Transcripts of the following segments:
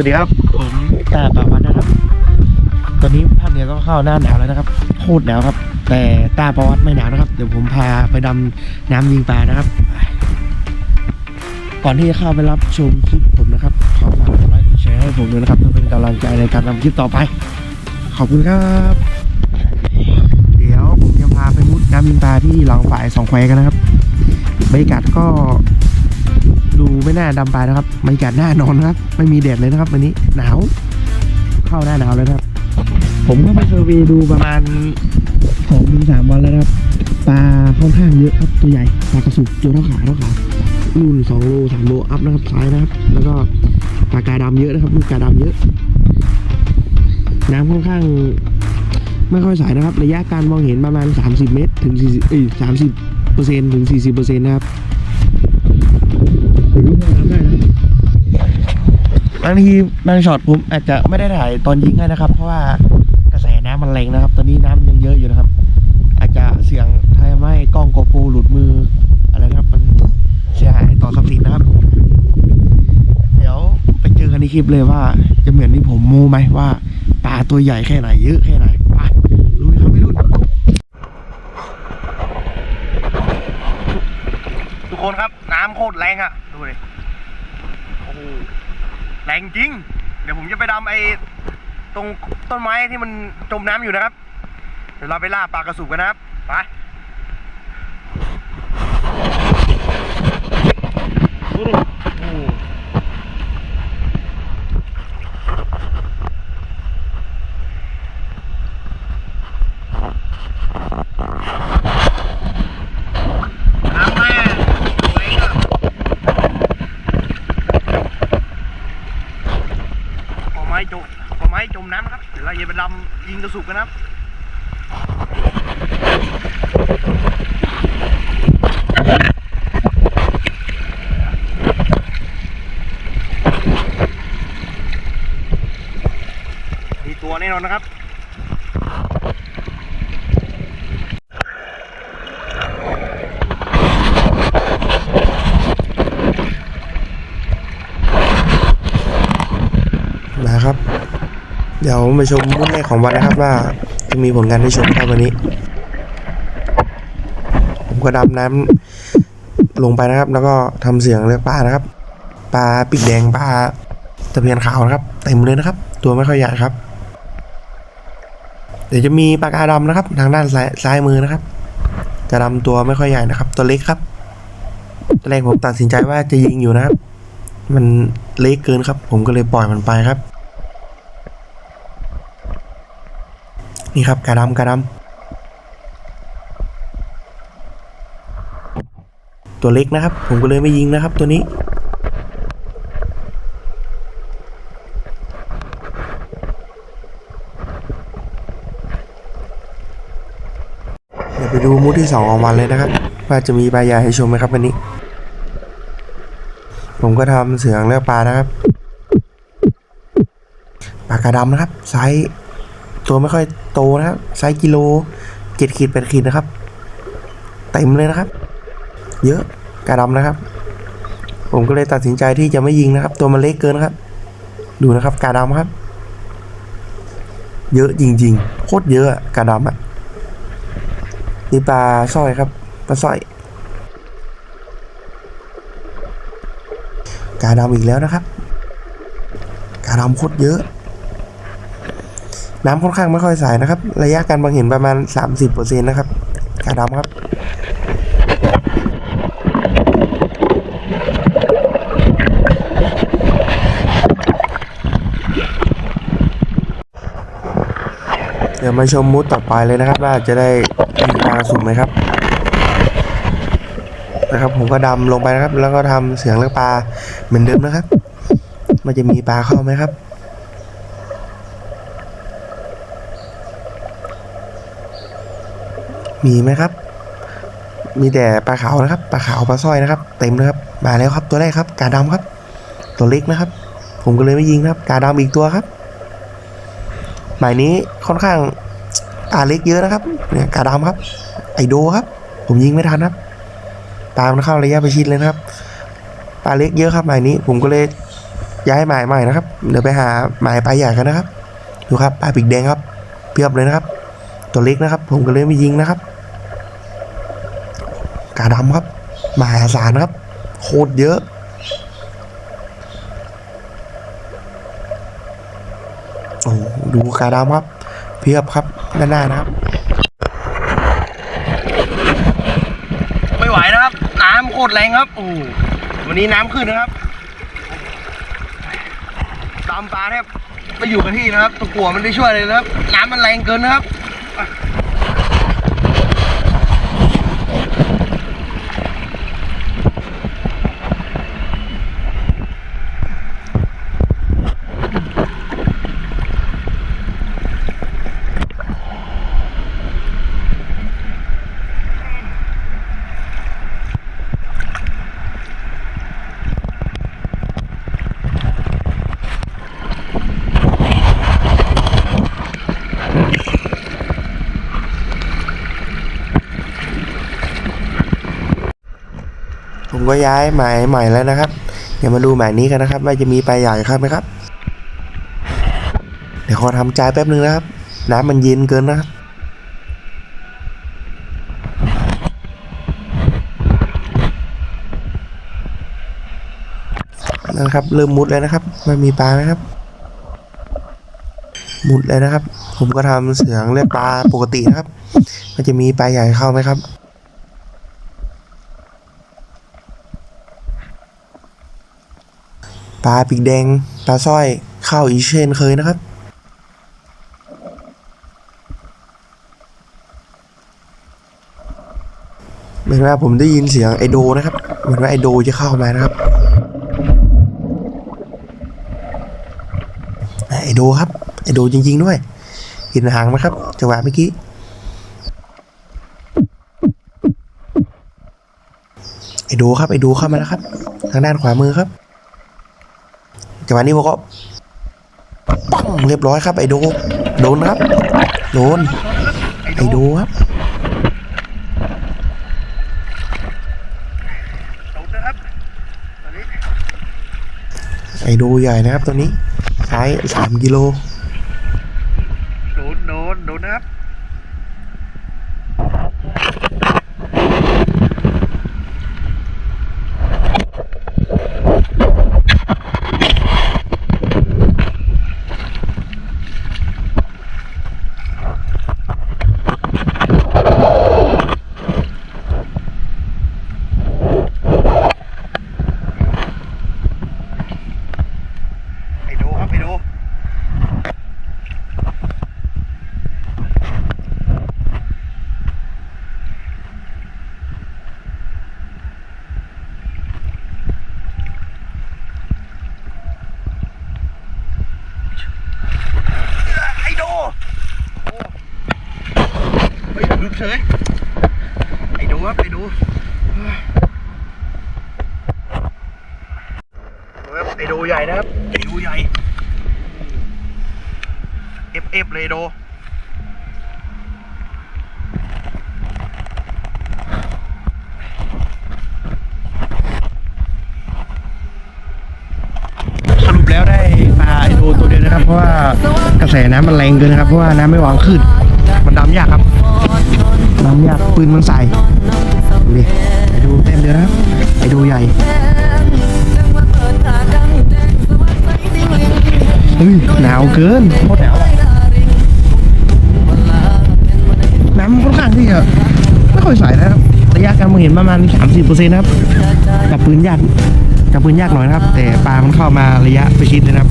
วัสดีครับ ผมตาปาวันนะครับ ตอนนี้ภาคเหนือก็เข้าหน้าหนาวแล้วนะครับโคตรหนาวครับ แต่ตาประวัติไม่หนาวนะครับ เดี๋ยวผมพาไปดำน้ำยิงปลานะครับ ก่อนที่จะเข้าไปรับชมคลิปผมนะครับ ขอฝากกดไลค์กดแชร์ให้ผมด้วยนะครับเพื่อเป็นกำลังใจในการทำคลิปต่อไป ขอบคุณครับ เดี๋ยวผมจะพาไปมุดน้ำยิงปลาที่หลังฝ่ายสองแควกันนะครับบรรยากาศก็ ดูไม่น่าดำปลานะครับบรรยากาศน่านอนนะครับ ไม่มีแดดเลยนะครับวันนี้หนาว เข้าหน้าหนาวแล้วนะครับ ผมก็ไปเซอร์เวย์ดูประมาณสองถึงสามวันแล้วนะครับปลาค่อนข้างเยอะครับตัวใหญ่ปลากระสุกตัวเท่าขาเท่าขารุ่นสองโลสามโลอัพนะครับซ้ายนะครับ แล้วก็ปลากาดำเยอะนะครับลูกกาดำเยอะ น้ำค่อนข้างไม่ค่อยใสนะครับ ระยะการมองเห็นประมาณ 30 เมตร ถึง40เอ้ย30เปอร์เซ็นต์ถึง 40เปอร์เซ็นต์นะครับ บางทีบางช็อตผมอาจจะไม่ได้ถ่ายตอนยิงให้นะครับ เพราะว่ากระแสน้ำมันแรงนะครับ ตอนนี้น้ำยังเยอะอยู่นะครับ อาจจะเสี่ยงทำให้กล้องโกโปรหลุดมืออะไรนะครับ มันเสียหายต่อทรัพย์สินนะครับ เดี๋ยวไปเจอกันในคลิปเลยว่า จะเหมือนที่ผมโม้ไหมว่าปลาตัวใหญ่แค่ไหนเยอะแค่ไหนไปลุยครับพี่รุ่นทุกคนครับน้ำโคตรแรงอะ่ะ รงจริง เดี๋ยวผมจะไปดำไอ้ตรงต้นไม้ที่มันจมน้ำอยู่นะครับ เดี๋ยวเราไปล่าปลากระสุกกันนะครับ ไปดูดิโอ้โหน้ำแม่แรงอะขอไม้จมขอไม้จมน้ำนะครับ เดี๋ยวเราจะไปดำยิงกระ สุกนนะครับมีตัวแน่นอนนะครับ เดี๋ยวมาชมรุ่นแรกของวันนะครับว่าจะมีผลงานให้ชมครับวันนี้ ผมก็ดำน้ำลงไปนะครับ แล้วก็ทำเสียงเรียกปลานะครับปลาปีกแดงปลาตะเพียนขาวนะครับเต็มเลยนะครับ ตัวไม่ค่อยใหญ่ครับ เดี๋ยวจะมีปลากาดำนะครับ ทางด้านซ้ายซ้ายมือนะครับจะดำตัวไม่ค่อยใหญ่นะครับ ตัวเล็กครับตอนแรกผมตัดสินใจว่าจะยิงอยู่นะครับ มันเล็กเกินครับ ผมก็เลยปล่อยมันไปครับ นี่ครับกาดำกาดำตัวเล็กนะครับ ผมก็เลยไม่ยิงนะครับตัวนี้เดี๋ยวไปดูมูดที่สองของวันเลยนะครับ ว่าจะมีปลาใหญ่ให้ชมไหมครับวันนี้ ผมก็ทำเสียงเลือกปลานะครับปลากระดำนะครับไซส์ ตัวไม่ค่อยโตนะครับไซส์กิโลเจ็ดขีดแปดขีดนะครับ เต็มเลยนะครับ เยอะกระดำนะครับ ผมก็เลยตัดสินใจที่จะไม่ยิงนะครับ ตัวมันเล็กเกินครับ ดูนะครับกระดำครับ เยอะจริง ๆ โคตรเยอะอะกระดำอะนี่ปลาสร้อยครับปลาสร้อยกาดำอีกแล้วนะครับ กาดำโคตรเยอะ น้ำค่อนข้างไม่ค่อยใสนะครับ ระยะการมองเห็นประมาณ 30%นะครับกาดำครับเดี๋ยวมาชมมุดต่อไปเลยนะครับ ว่าจะได้มีปลาสุกไหมครับ นะครับผมก็ดำลงไปนะครับ แล้วก็ทำเสียงเลือกปลาเหมือนเดิมนะครับ มันจะมีปลาเข้าไหมครับ มีไหมครับ มีแต่ปลาขาวนะครับ ปลาขาวปลาสร้อยนะครับ เต็มนะครับ มาแล้วครับตัวแรกครับ กาดำครับ ตัวเล็กนะครับ ผมก็เลยไม่ยิงนะครับ กาดำอีกตัวครับ หมายนี้ค่อนข้างปลาเล็กเยอะนะครับ เนี่ยกาดำครับ ไอโดครับ ผมยิงไม่ทันครับปลามันเข้าระยะประชิดเลยนะครับ ปลาเล็กเยอะครับหมายนี้ ผมก็เลยย้ายหมายใหม่นะครับ เดี๋ยวไปหาหมายปลาใหญ่กันนะครับ ดูครับปลาปีกแดงครับ เพียบเลยนะครับ ตัวเล็กนะครับ ผมก็เลยไม่ยิงนะครับ กาดำครับมหาศาลครับ โคตรเยอะ โอ้ดูกาดำครับ เพียบครับด้านหน้านะครับ ไม่ไหวนะครับ น้ำโคตรแรงครับโอ้วันนี้น้ำขึ้นนะครับตามปลาแทบไม่อยู่กับที่นะครับตัวกัวมันไม่ช่วยเลยนะครับ น้ำมันแรงเกินนะครับ ผมก็ย้ายหมายใหม่แล้วนะครับ เดี๋ยวมาดูหมายนี้กันนะครับ ว่าจะมีปลาใหญ่ครับไหมครับ เดี๋ยวขอทำใจแป๊บนึงนะครับ น้ำมันเย็นเกินนะครับนั่นครับเริ่มมุดแล้วนะครับมันมีปลาไหมครับมุดเลยนะครับ ผมก็ทำเสียงเรียกปลาปกตินะครับ มันจะมีปลาใหญ่เข้าไหมครับ ปลาปีกแดง ปลาสร้อยข้าวอีเชนเคยนะครับ เหมือนว่าผมได้ยินเสียงไอโดนะครับ เหมือนว่าไอโดจะเข้ามานะครับ ไอโดครับ ไอโดจริง ๆ ด้วยเห็นหางไหมครับจังหวะเมื่อกี้ไอโดครับไอโดเข้ามาแล้วครับ ทางด้านขวามือครับ จังหวะนี้ผมก็ปังเรียบร้อยครับไอโด โดนครับ โดน ไอโดครับไอโดใหญ่นะครับตัวนี้ไซส์สามกิโล โดนโดนโดนนะครับ ไอโดครับไอโด ไอโดโอ้ เฮ้ยลุกเฉยไอโดครับไอโดดูครับไอโดใหญ่นะครับไอโดใหญ่เอฟเอฟเลยโดสรุปแล้วได้ไอโดตัวเดียวนะครับเพราะว่ากระแสน้ำมันแรงเกินนะครับ เพราะว่าน้ำไม่วางขึ้น มันดำยากครับ ดำยากปืนมันใส่ดูดิไอโดเต็มเดียนะไอโดใหญ่เฮ้ยหนาวเกินโคตรหนาวน้ำค่อนข้างที่จะไม่ค่อยใสนะครับระยะการมองเห็นประมาณ 30%นะครับจับปืนยากจับปืนยากหน่อยนะครับ แต่ปลามันเข้ามาระยะประชิดเลยนะครับ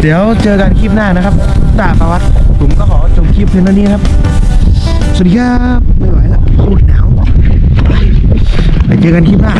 เดี๋ยวเจอกันคลิปหน้านะครับตาประวัติ ผมก็ขอจบคลิปเพียงเท่านี้ครับ สวัสดีครับ ไม่ไหวแล้วโคตรหนาวไปเจอกันคลิปหน้า